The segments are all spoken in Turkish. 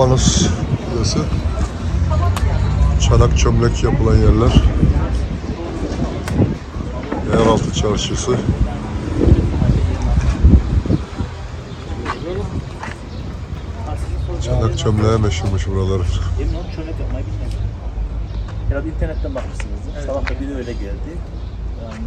Avanos burası. Çanak çömlek yapılan yerler. Yeraltı çarşısı. Çanak çömleğe meşhurmuş buralar. Yemin onu çömlek yapmayı bilmiyorum. Herhalde internetten bakmışsınız. Evet. Sabah da biri öyle geldi. Yani,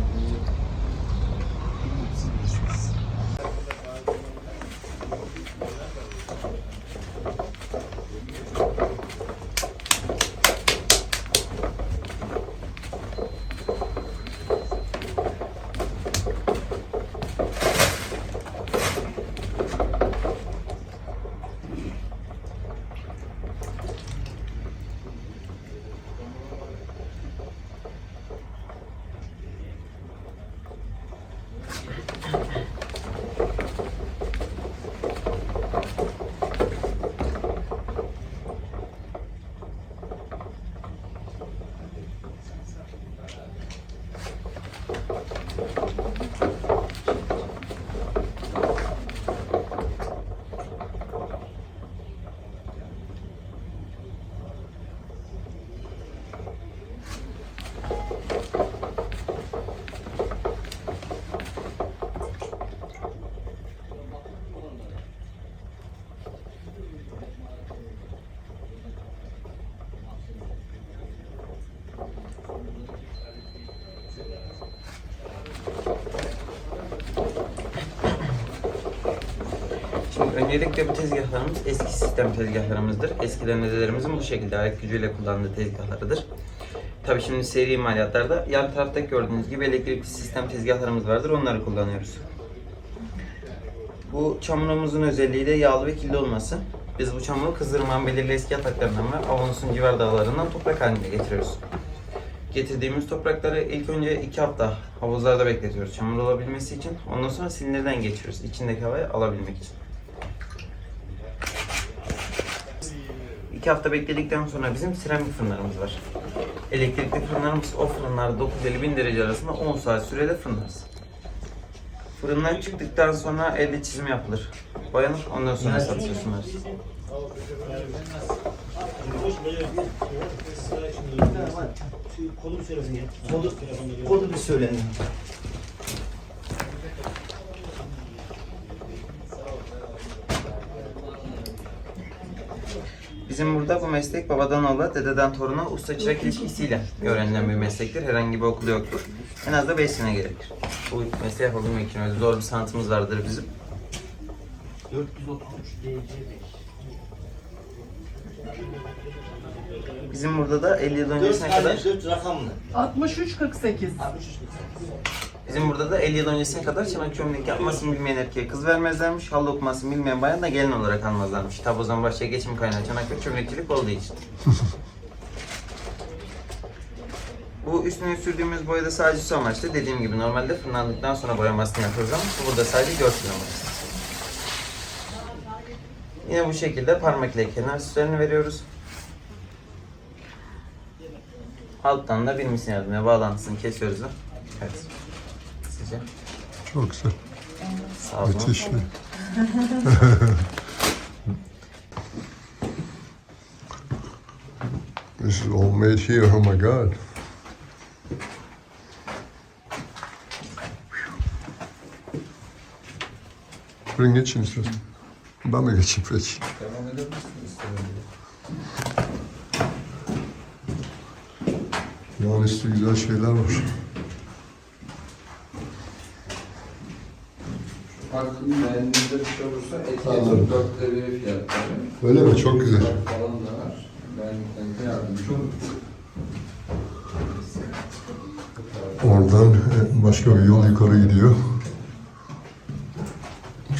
öncelikle bu tezgahlarımız eski sistem tezgahlarımızdır. Eskiden dedelerimizin bu şekilde ayak gücüyle kullandığı tezgahlarıdır. Tabi şimdi seri imalatlarda yan tarafta gördüğünüz gibi elektrikli sistem tezgahlarımız vardır. Onları kullanıyoruz. Bu çamurumuzun özelliği de yağlı ve kirli olması. Biz bu çamuru Kızılırmak'ın belirli eski yataklarından ve Avanos'un civar dağlarından toprak haline getiriyoruz. Getirdiğimiz toprakları ilk önce iki hafta havuzlarda bekletiyoruz çamur olabilmesi için. Ondan sonra silinirden geçiriyoruz içindeki havayı alabilmek için. İki hafta bekledikten sonra bizim seramik fırınlarımız var. Elektrikli fırınlarımız o fırınlarda 950 derece arasında 10 saat sürede fırınlarız. Fırından çıktıktan sonra elde çizim yapılır. Boyanır ondan sonra satışa sunarız. Kodu bir söylesin ya. Kodu, kodu bir söyleyin. Bizim burada bu meslek babadan oğula, dededen toruna, usta çırak ilişkisiyle öğrenilen bir meslektir. Herhangi bir okulu yoktur. En az da 5 sene gerekir. Bu mesleği yapabilmek için öyle zor bir sanatımız vardır bizim. 433 DC5. Bizim burada da 50 yıl öncesine kadar 4 rakamlı. 63 48. 63 Bizim burada da 50 yıl öncesine kadar çanak çömlek yapmasını bilmeyen erkeğe kız vermezlermiş. Halı okumasını bilmeyen bayan da gelin olarak almazlarmış. Tabi o zaman başka geçim kaynağı çanak ve çömlekçilik olduğu için. Bu üstüne sürdüğümüz boyada sadece su amaçlı. Dediğim gibi normalde fırınlandıktan sonra boyamasını yapıyoruz ama bu burada sadece görsel amaçlı. Yine bu şekilde parmak ile kenar süslerini veriyoruz. Alttan da bir misin yardımıyla bağlantısını kesiyoruz. da. Evet. Sizce? Çok güzel. Sağ olun. Müthiş. This is all made here. Oh my God. Buyurun geçin istiyorsan. Ben mi geçeyim peki? Yani üstü güzel şeyler var. Hakkın beğendiğinizde bir şey olursa etiket Anladım. dörtte biri fiyatları. Öyle mi? Çok güzel. Falan da var. Beğendiklerinize yardımcı olun. Oradan e, başka bir yol yukarı gidiyor.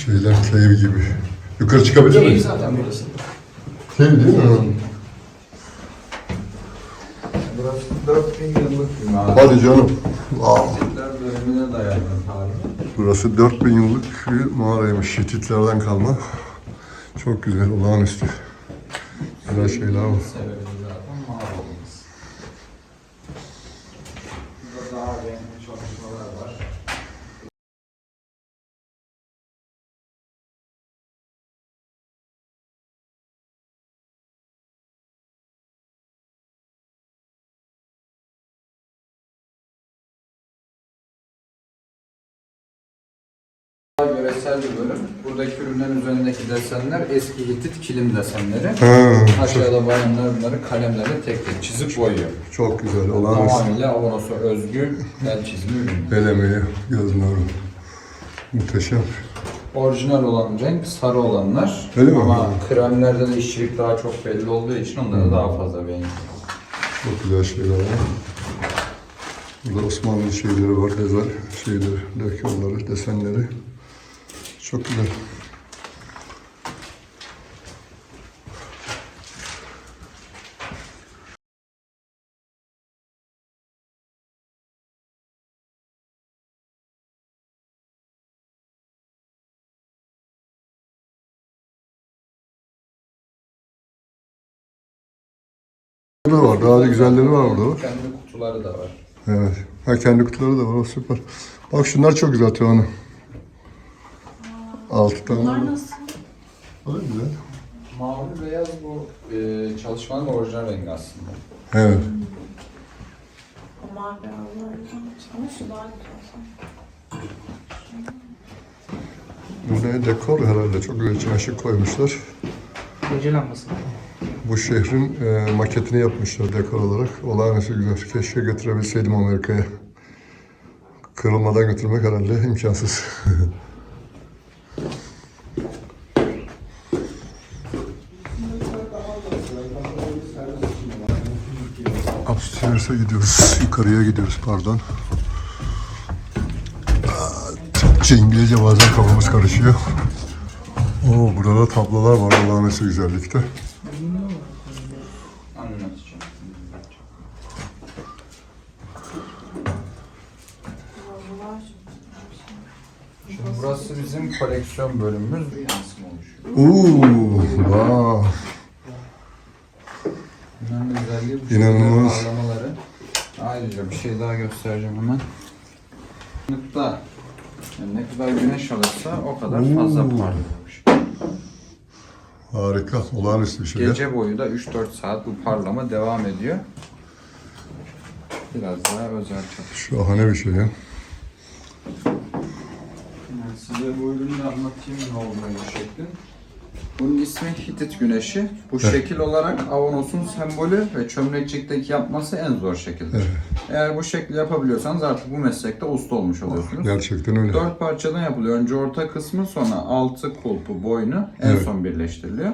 Şeyler cave gibi. Yukarı çıkabilir Keyif miyiz? zaten burası. Cave değil mi? Burası 4000 yıllık bir mağara. Hadi canım. Wow. Hitler dönemine dayanıyor tarihi. Burası 4000 yıllık bir mağaraymış. Hititlerden kalma. Çok güzel, olağanüstü. Güzel şeyler var. Sebebi zaten mağara olması. Burada daha renkli çalışmalar var. Bölgesel bir bölüm. Buradaki ürünlerin üzerindeki desenler eski Hitit kilim desenleri. Ha, Aşağıda bayanlar bunları kalemlerle tek tek çizip boyuyor. çok güzel. Olağanüstü. Tamamıyla Avanos'a özgü el çizimi ürün. Göz nuru. Muhteşem. Orijinal olan renk sarı olanlar. Öyle mi? Ama kremlerde de işçilik daha çok belli olduğu için onlara daha fazla beğeniyorum. Çok güzel şeyler var. Burada Osmanlı şeyleri var, dezer şeyleri, dekorları, desenleri. Çok güzel. Burada var, daha da güzelleri var burada. Kendi kutuları da var. Evet. Ha kendi kutuları da var. O süper. Bak şunlar çok güzel Tuğan'ı. Altı tane. Bunlar nasıl? O da güzel. Mavi beyaz bu e, çalışmanın orijinal rengi aslında. Evet. Mavi Allah Ama şu daha güzel. Bu ne? Dekor herhalde. Çok güzel içine ışık koymuşlar. Gece lambası. Bu şehrin e, maketini yapmışlar dekor olarak. Olağanüstü güzel. Keşke götürebilseydim Amerika'ya. Kırılmadan götürmek herhalde imkansız. Upstairs'e gidiyoruz. Yukarıya gidiyoruz pardon. Türkçe, İngilizce bazen kafamız karışıyor. Oo, burada da tablolar var olağanüstü güzellikte. Anlatacağım. Şimdi burası bizim koleksiyon bölümümüz. Oo, wow. Önemli özelliği bu İnanılmaz. şekilde parlamaları. Ayrıca bir şey daha göstereceğim hemen. Nokta. Yani ne kadar güneş alırsa o kadar fazla Oo. parlıyormuş. Harika, olağanüstü bir şey. Gece boyu da 3-4 saat bu parlama devam ediyor. Biraz daha özel çalışıyor. Şahane bir şey ya. Yani size bu ürünü de anlatayım ne olduğunu bu şeklin. Bunun ismi Hitit güneşi. Bu şekil olarak Avanos'un sembolü ve çömlekçikteki yapması en zor şekildir. Eğer bu şekli yapabiliyorsanız artık bu meslekte usta olmuş oluyorsunuz. Gerçekten öyle. Dört parçadan yapılıyor. Önce orta kısmı sonra altı kulpu boynu en Evet. son birleştiriliyor.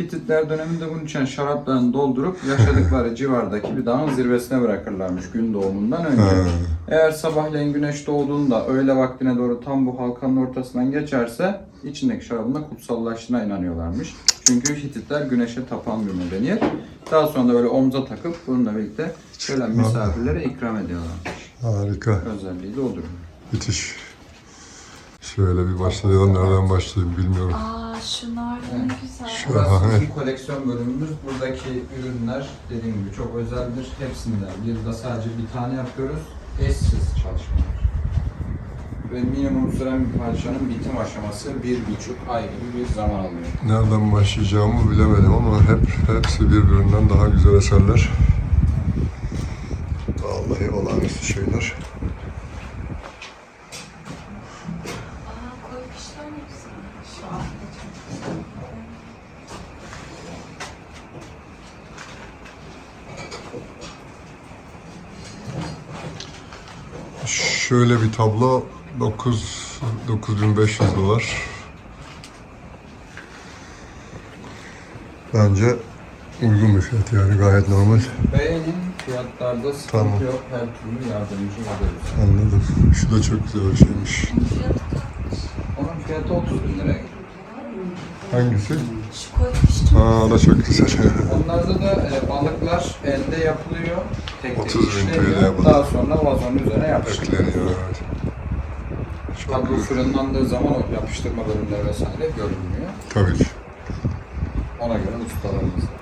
Hititler döneminde bunun için şaraplarını doldurup yaşadıkları civardaki bir dağın zirvesine bırakırlarmış gün doğumundan önce. Eğer sabahleyin güneş doğduğunda öğle vaktine doğru tam bu halkanın ortasından geçerse içindeki şarabın da kutsallaştığına inanıyorlarmış. Çünkü Hititler güneşe tapan bir medeniyet. Daha sonra da böyle omza takıp bununla birlikte gelen misafirlere ikram ediyorlarmış. Harika, Özelliği de odur. müthiş. Şöyle bir başlayalım. Nereden başlayayım bilmiyorum. Aa şunlar da ne güzel. Şu- Burası Şahane. bizim koleksiyon bölümümüz. Buradaki ürünler dediğim gibi çok özeldir. Hepsinden yılda sadece bir tane yapıyoruz. Eşsiz çalışmalar. Ve minimum süren bir parçanın bitim aşaması bir buçuk ay gibi bir zaman alıyor. Nereden başlayacağımı bilemedim ama hep hepsi birbirinden daha güzel eserler. Vallahi olağanüstü şeyler. Aa koyu kişiler ne güzel. Şöyle bir tablo 9 9500 dolar. Bence uygun bir fiyat yani gayet normal. Beğenin fiyatlarda sıkıntı Tamam. yok. Her türlü yardımcı oluruz. Anladım. Şu da çok güzel bir şeymiş. Onun fiyatı 30 bin liraya. Hangisi? Şu koyu kişi Aa o da çok güzel. Onlarda da e, balıklar elde yapılıyor. Tek tek 30 bin TL işleniyor. Daha sonra vazonun üzerine yapıştırılıyor. Ekleniyor evet. Çok Tabii bu güzel. fırınlandığı zaman o yapıştırma bölümleri vesaire görünmüyor. Tabii ki. Ona göre ustalarımız var.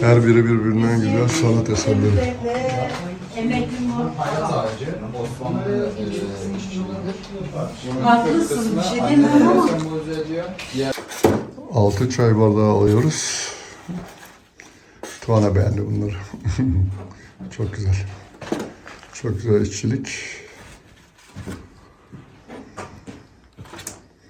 Her biri birbirinden güzel sanat eserleri. Haklısın, bir şey demiyorum ama- anneliği sembolize ediyor. Diğer 6 çay bardağı alıyoruz. Tuana beğendi bunları. Çok güzel. Çok güzel işçilik.